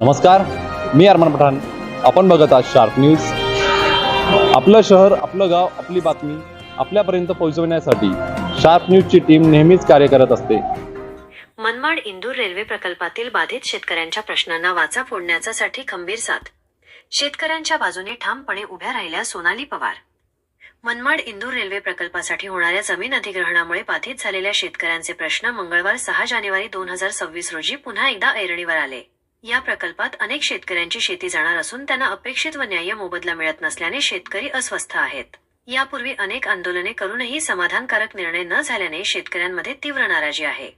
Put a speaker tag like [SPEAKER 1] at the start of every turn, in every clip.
[SPEAKER 1] नमस्कार मी अरमान पठाण. आपण बघत आहात शार्प न्यूज. आपलं शहर आपलं गाव आपली बातमी आपल्यापर्यंत पोहोचवण्यासाठी शार्प न्यूजची टीम नेहमीच कार्य करत असते.
[SPEAKER 2] मनमाड इंदूर रेल्वे प्रकल्पातील बाधित शेतकऱ्यांच्या प्रश्नांना वाचा फोडण्याचा साठी खंबीर साथ. शेतकऱ्यांच्या बाजूने ठामपणे उभ्या राहिल्या सोनाली पवार. मनमाड इंदूर रेल्वे प्रकल्पासाठी होणाऱ्या जमीन अधिग्रहणामुळे बाधित झालेल्या शेतकऱ्यांचे प्रश्न मंगळवार सहा जानेवारी दोन हजार सव्वीस रोजी पुन्हा एकदा ऐरणीवर आले. या प्रकल्पात अनेक शेतकऱ्यांची शेती जाणार असून त्यांना अपेक्षित व न्याय्य मोबदला मिळत नसल्याने शेतकरी अस्वस्थ आहेत. यापूर्वी अनेक आंदोलने करूनही समाधानकारक निर्णय न झाल्याने शेतकऱ्यांमध्ये तीव्र नाराजी आहे.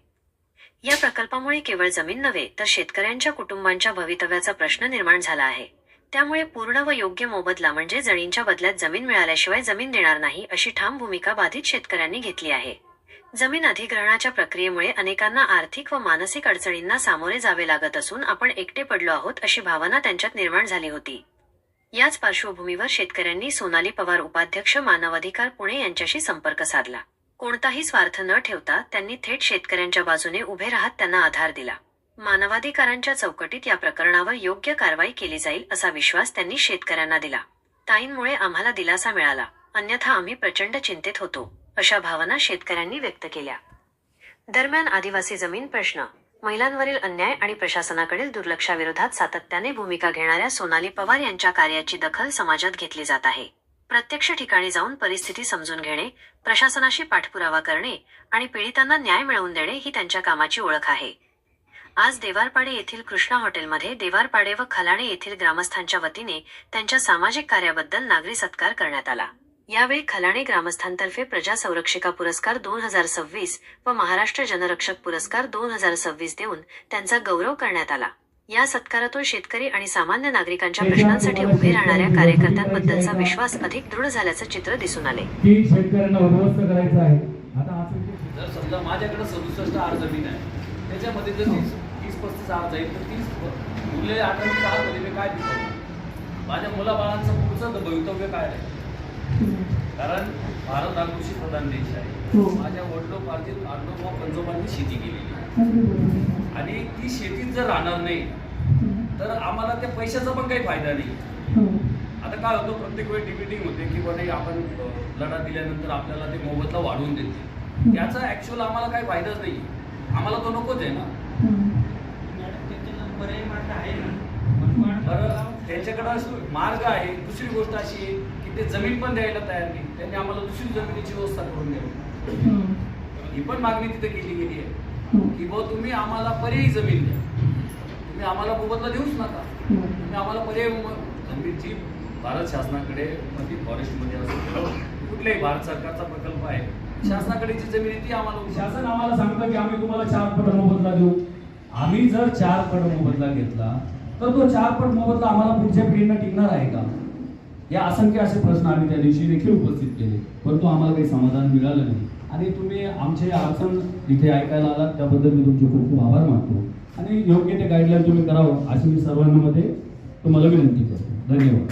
[SPEAKER 2] या प्रकल्पामुळे केवळ जमीन नव्हे तर शेतकऱ्यांच्या कुटुंबांच्या भवितव्याचा प्रश्न निर्माण झाला आहे. त्यामुळे पूर्ण व योग्य मोबदला म्हणजे जणींच्या बदल्यात जमीन मिळाल्याशिवाय जमीन देणार नाही अशी ठाम भूमिका बाधित शेतकऱ्यांनी घेतली आहे. जमीन अधिग्रहणाच्या प्रक्रियेमुळे अनेकांना आर्थिक व मानसिक अडचणींना सामोरे जावे लागत असून आपण एकटे पडलो आहोत अशी भावना त्यांच्यात निर्माण झाली होती. याच पार्श्वभूमीवर शेतकऱ्यांनी सोनाली पवार उपाध्यक्ष मानवाधिकार पुणे यांच्याशी संपर्क साधला. कोणताही स्वार्थ न ठेवता त्यांनी थेट शेतकऱ्यांच्या बाजूने उभे राहत त्यांना आधार दिला. मानवाधिकारांच्या चौकटीत या प्रकरणावर योग्य कारवाई केली जाईल असा विश्वास त्यांनी शेतकऱ्यांना दिला. ताईंमुळे आम्हाला दिलासा मिळाला. अन्यथा आम्ही प्रचंड चिंतेत होतो. अशा भावना शेतकऱ्यांनी व्यक्त केल्या. दरम्यान आदिवासी जमीन प्रश्न महिलांवरील अन्याय आणि प्रशासनाकडील दुर्लक्षाविरोधात सातत्याने भूमिका घेणाऱ्या सोनाली पवार यांच्या कार्याची दखल समाजात घेतली जात आहे. प्रत्यक्ष ठिकाणी जाऊन परिस्थिती समजून घेणे प्रशासनाशी पाठपुरावा करणे आणि पीडितांना न्याय मिळवून देणे ही त्यांच्या कामाची ओळख आहे. आज देवारपाडे येथील कृष्णा हॉटेलमध्ये देवारपाडे व खलाणे येथील ग्रामस्थांच्या वतीने त्यांच्या सामाजिक कार्याबद्दल नागरी सत्कार करण्यात आला. यावेळी खलाणे ग्रामस्थांतर्फे प्रजा संरक्षिका पुरस्कार दोन हजार सव्वीस व महाराष्ट्र जनरक्षक पुरस्कार दोन हजार सव्वीस देऊन त्यांचा गौरव करण्यात आला. या सत्कारातून शेतकरी आणि सामान्य नागरिकांच्या प्रश्नांसाठी उभे राहणाऱ्या कार्यकर्त्यांबद्दलचा विश्वास अधिक दृढ झाल्याचं चित्र दिसून आले.
[SPEAKER 3] की शेतकऱ्यांना उद्ध्वस्त करायचं आहे. आता असं
[SPEAKER 4] जर समजा माझ्याकडे सदुसष्ट आर जमीन आहे त्याच्यामध्ये जर तीस तीस पस्तीस आर जाईल तर तीस आरमध्ये मी काय पिकवणार माझ्या मुलाबाळांचं पुढचं भवितव्य काय आहे? कारण भारत हा कृषी प्रधान देश आहे. माझ्या वडिलोपार्जित आडोबा पंजोबांनी शेती केलेली आहे. आणि ती शेतीत जर राहणार नाही तर आम्हाला त्या पैशाचा पण काही फायदा नाही. आता काय होतं प्रत्येक वेळी डिबेटिंग होते की बा नाही आपण लढा दिल्यानंतर आपल्याला ते मोबदला वाढवून देते. त्याचा ऍक्च्युअल आम्हाला काही फायदाच नाही. आम्हाला तो नकोच आहे ना? बरं त्यांच्याकडं मार्ग आहे. दुसरी गोष्ट अशी आहे की ते जमीन पण द्यायला तयार नाही. त्यांनी आम्हाला दुसरी जमिनीची व्यवस्था करून द्यावी ही पण मागणी तिथे केली गेली आहे. की बुवा तुम्ही आम्हाला पर्यायी जमीन द्या. तुम्ही आम्हाला मोबदला देऊच नका. तुम्ही आम्हाला पर्याय म- जमीनची भारत शासनाकडे मध्ये फॉरेस्टमध्ये असो कुठल्याही भारत सरकारचा प्रकल्प आहे शासनाकडे जी जमीन आहे ती आम्हाला
[SPEAKER 3] शासन आम्हाला सांगतं की आम्ही तुम्हाला चार पट मोबदला देऊ. आम्ही जर चार पट मोबदला घेतला तर तो चार पट मोबदला आम्हाला पुढच्या पिढीनं टिकणार आहे का? या असंख्य असे प्रश्न आम्ही त्या दिवशी देखील उपस्थित केले. परंतु आम्हाला काही समाधान मिळालं नाही. आणि तुम्ही आमचे अडचण इथे ऐकायला आलात त्याबद्दल मी तुमचे खूप खूप आभार मानतो. आणि योग्य ते गाईडलाईन तुम्ही करावं अशी मी सर्वांमध्ये तुम्हाला विनंती करतो. धन्यवाद.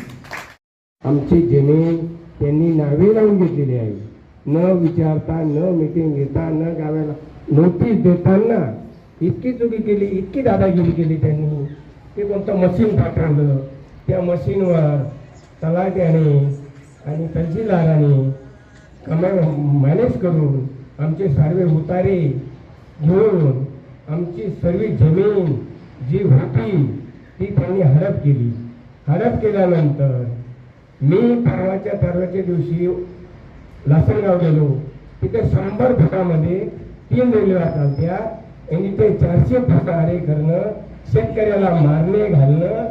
[SPEAKER 5] आमची जमीन त्यांनी नावे लावून घेतलेली आहे. न विचारता न मिटिंग घेता न गावाला नोटीस देताना इतकी चुकी केली इतकी दादागिरी केली त्यांनी. ते कोणतं मशीन पाठवलं? त्या मशीनवर तलाट्याने आणि तहसीलदाराने कमा मॅनेज करून आमचे सर्व उतारे घेऊन आमची सर्व जमीन जी होती ती त्यांनी हडप केली. हडप केल्यानंतर मी परवाच्या परवाच्या दिवशी लासलगाव गेलो. तिथे शंभर फुटामध्ये तीन रेल्वे चालत्या आणि ते चारशे फूट आरे करणं शेतकऱ्याला मारणे घालणं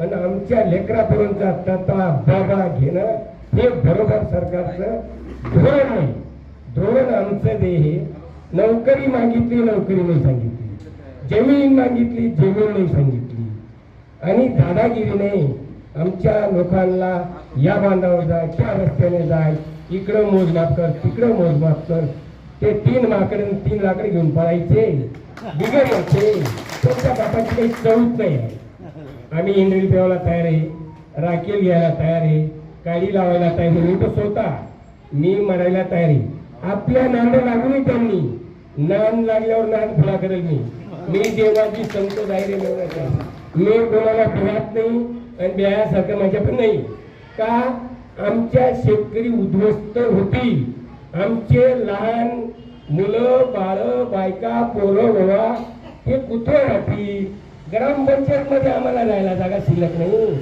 [SPEAKER 5] आणि आमच्या लेकरापर्यंतचा तता बाबा घेणं हे बरोबर सरकारचं धोरण नाही. धोरण आमचं ते हे नोकरी मागितली नोकरी नाही सांगितली. जमीन मागितली जमीन नाही सांगितली. आणि दादागिरीने आमच्या लोकांना या बांधावर जाय त्या रस्त्याने जाय इकडं मोजमाप कर तिकडं मोजमाप कर. ते तीन माकडं तीन लाकडे घेऊन पळायचे. बिगर होते त्यांच्या बापाची काही चौक नाही. आम्ही इंद्री पेवायला तयार आहे राखेल घ्यायला तयार आहे काळी लावायला तयार आहे मी तो स्वतः मी मरायला तयार आहे. आपल्या नांद लागूनही त्यांनी नांद लागल्यावर नांद फुला करेल मी. मी देवाची संत जाहीर मी कोणाला भिवत नाही आणि बिहासारखं माझ्या पण नाही. का? आमच्या शेतकरी उद्ध्वस्त होतील. आमचे लहान मुलं बाळ बायका पोरं गोवा हे कुठे राहतील ग्रामपंचायतमध्ये आम्हाला राहायला जागा शिल्लक नाही.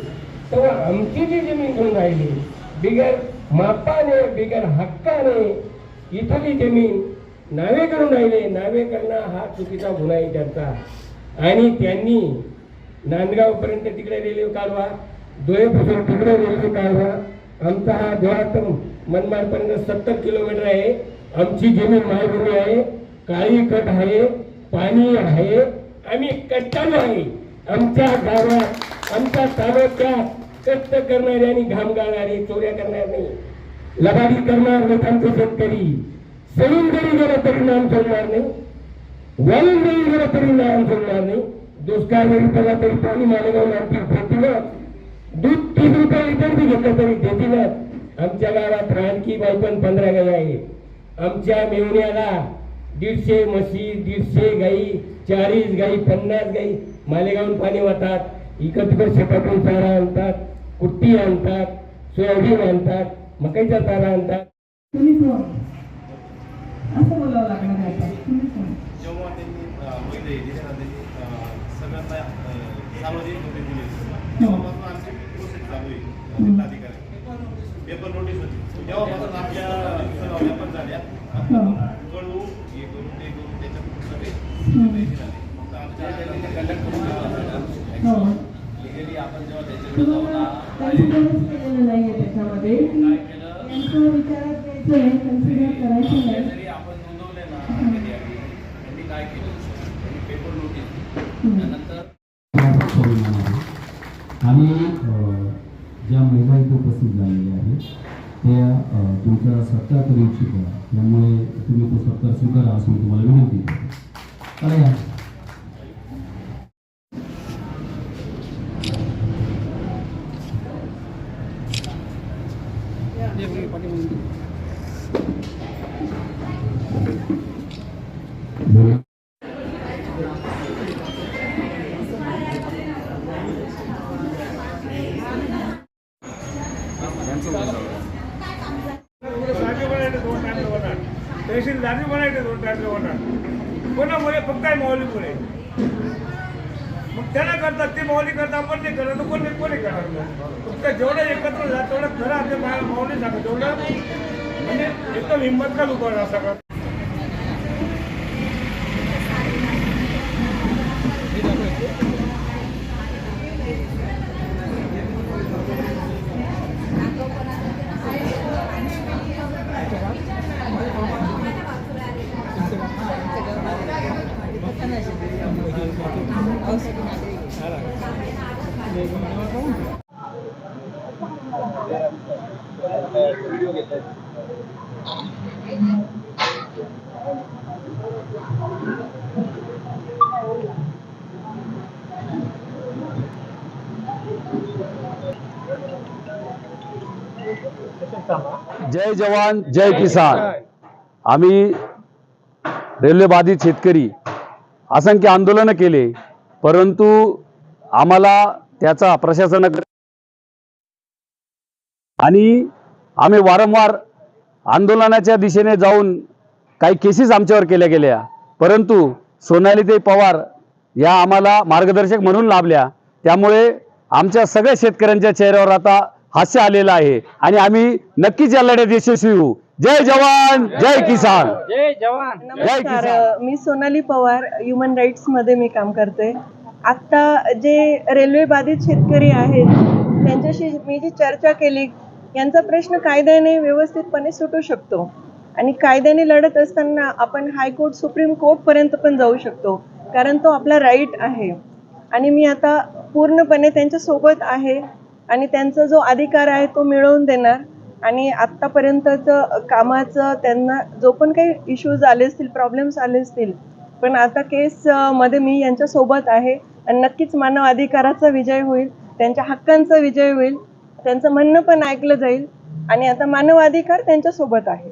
[SPEAKER 5] तेव्हा आमची जी जमीन घेऊन राहिली बिगर मापाने बिगर हक्काने इथली जमीन नावे करून राहिले. नावे करणं हा चुकीचा गुन्हा आहे त्यांचा. आणि त्यांनी नांदगावपर्यंत तिकडे रेल्वे काढवा धुळेपासून तिकडे रेल्वे काढवा. आमचा हा धुळा तर मनमाडपर्यंत सत्तर किलोमीटर आहे. आमची जमीन मायभूमी आहे. काळी कट आहे पाणी आहे आम्ही कट्टालो आहे. आमच्या गावात आमच्या तालुक्यात कष्ट करणारे आणि घाम गाळणारे चोऱ्या करणार नाही लबाडी करणार लोकांचे शेतकरी. सलून जरी गेलं तरी नाम सोडणार नाही. वळून जरी गेलं तरी नाम सोडणार नाही. दुष्काळ जरी त्याला तरी पाणी मालेगाव मारतील भेटीला दूध तीस रुपये लिटर बी घेतलं तरी देतीलच आमच्या गावात रानकी बाई पण पंधरा गाई आहे. आमच्या मेवण्याला दीडशे म्हशी दीडशे गाई चाळीस गाई पन्नास गाई मालेगावून पाणी वाहतात. इकड तिकड शेतातून चारा आणतात कुट्टी आणतात सोयाबीन आणतात मकाईचा चारा आणतात.
[SPEAKER 6] तुम्ही कोण? असं बोलावं लागणार आहे
[SPEAKER 7] जेव्हा त्यांनी सगळ्यांना सार्वजनिक चालू आहे.
[SPEAKER 6] हम्म.
[SPEAKER 7] जिल्हाधिकारी. पेपर नोटीस होती. तेव्हापासून आपल्या सगळ्या पण झाल्या. कळू हे. करू ते करू सगळे झाले. फक्त आमच्या
[SPEAKER 4] लिगली आपण जेव्हा त्याच्याकडे जाऊ
[SPEAKER 6] तुम्हाला
[SPEAKER 4] ना
[SPEAKER 6] कन्सिडरच केलेलं नाहीये त्याच्यामध्ये.
[SPEAKER 4] काय केलं?
[SPEAKER 6] विचारात घ्यायचंय कन्सिडर करायचं नाही.
[SPEAKER 4] जरी आपण नोंदवले ना कधी आधी, त्यांनी काय केलं? त्यांनी पेपर नोटीस
[SPEAKER 8] ज्या उपस्थित झालेल्या आहेत. त्या तुमचा सत्कार करू इच्छिता त्यामुळे तो सत्कार स्वीकारा असं मी तुम्हाला विनंती
[SPEAKER 9] मग त्याला करतात ते माऊली करतात आपण नाही करत कोण नाही कोणी करणार मग फक्त जेवढं एकत्र जा तेवढं खरं आपल्या माऊली सांगा तेवढं. म्हणजे एकदम हिंमत का उभं सगळं.
[SPEAKER 1] जय जवान जय किसान. आम्ही रेल्वे बाधित शेतकरी. असंख्य आंदोलनं केले परंतु आम्हाला त्याचा प्रशासनाकडे आणि आम्ही वारंवार आंदोलनाच्या दिशेने जाऊन काही केसेस आमच्यावर केल्या गेल्या. परंतु सोनालीताई पवार या आम्हाला मार्गदर्शक म्हणून लाभल्या. त्यामुळे आमच्या सगळ्या शेतकऱ्यांच्या चेहऱ्यावर आता हास्य आलेलं आहे. आणि आम्ही नक्कीच या लढ्यात यशस्वी होऊ. जय जवान जय किसान. जय
[SPEAKER 10] नमस्कार
[SPEAKER 1] किसान.
[SPEAKER 10] मी सोनाली पवार ह्युमन राईट्समध्ये मी काम करते. आत्ता जे रेल्वे बाधित शेतकरी आहेत त्यांच्याशी मी जी चर्चा केली यांचा प्रश्न कायद्याने व्यवस्थितपणे सुटू शकतो. आणि कायद्याने लढत असताना आपण हायकोर्ट सुप्रीम कोर्ट पर्यंत पण जाऊ शकतो. कारण तो आपला राईट आहे. आणि मी आता पूर्णपणे त्यांच्यासोबत आहे. आणि त्यांचा जो अधिकार आहे तो मिळवून देणार. आणि आत्तापर्यंतचं कामाचं त्यांना जो पण काही इश्यूज आले असतील प्रॉब्लेम्स आले असतील पण आता केस मध्ये मी यांच्या सोबत आहे. आणि नक्कीच मानव अधिकाराचा विजय होईल. त्यांच्या हक्कांचा विजय होईल. त्यांचं म्हणणं पण ऐकलं जाईल. आणि आता मानवाधिकार त्यांच्यासोबत आहे.